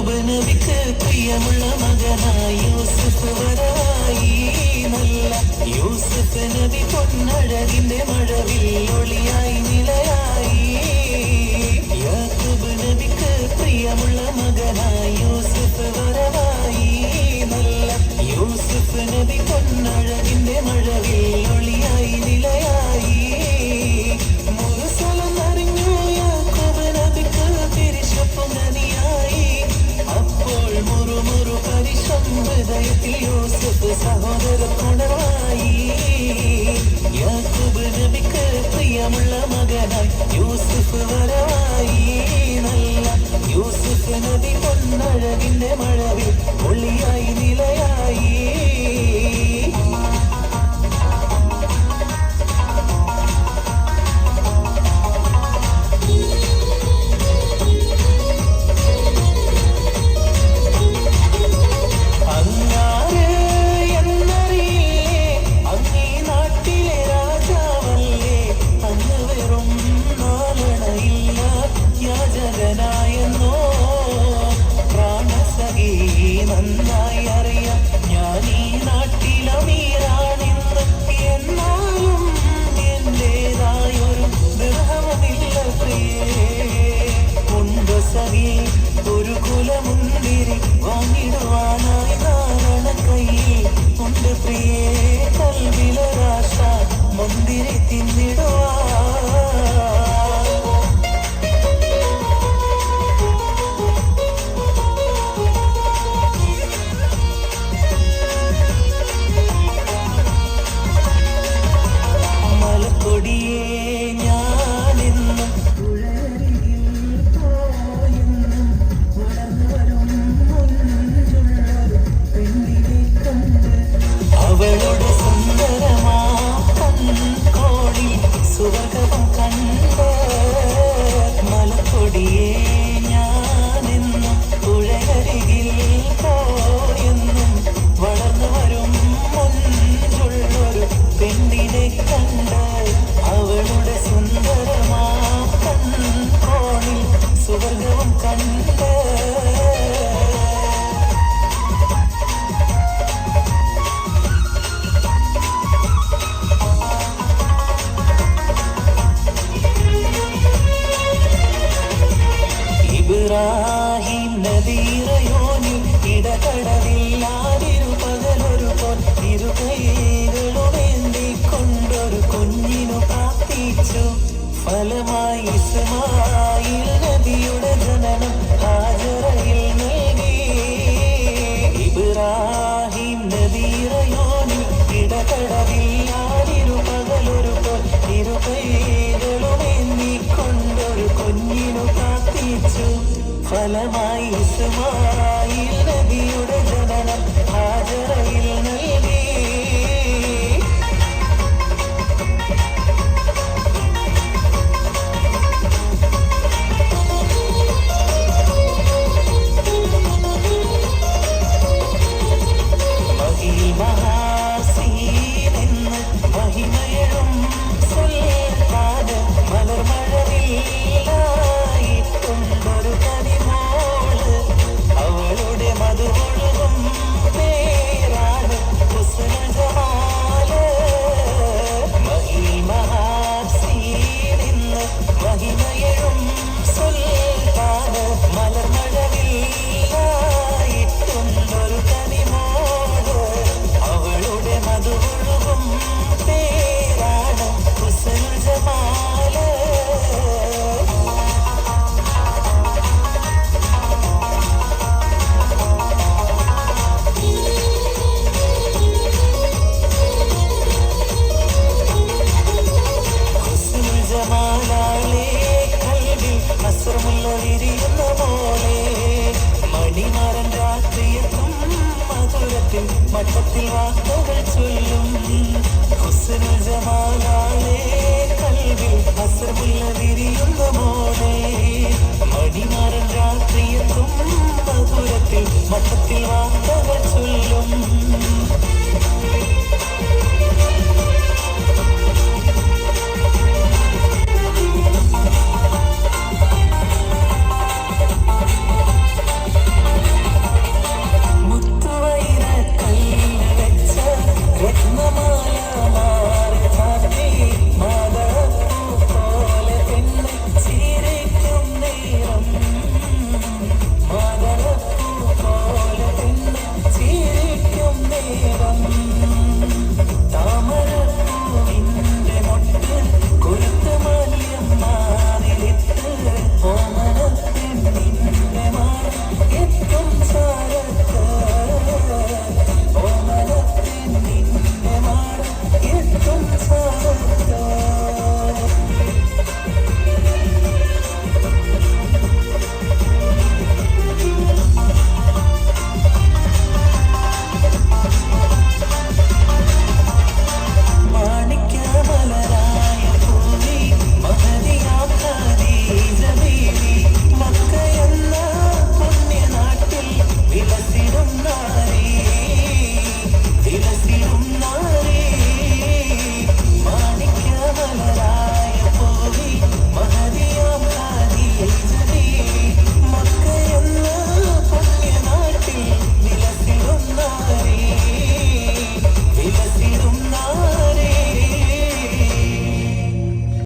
ഉപനവിക്ക് പ്രിയമുള്ള മകനായി യൂസുഫ് വരവായി നല്ല യൂസുഫ് നബി പൊന്നഴകിന്റെ മഴവിൽ ഒളിയായി നിലയായി യാക്കൂബ് നബിക്ക് പ്രിയമുള്ള മകനായി യൂസുഫ് വരവായി നല്ല യൂസുഫ് നബി പൊന്നഴകിന്റെ മഴവിൽ ഒളിയായി നിലയായി പ്രിയമുള്ള മകനായി യൂസുഫ് വരവായി നല്ല. യൂസുഫ് നദി പൊന്നഴകിന്റെ മഴവിൽ ഒളിയായി കണ്ണീരിൽ വാങ്ങിടുവാനായി നാരണ കയ്യിൽ. ഉണ്ട് പ്രിയേ കൽവിലൊരാശ മുന്തിരി തിന്നിടുവാൻ ഫലമായി നബിയുടെ ജനനം ഹാജറയിൽ my fucking life.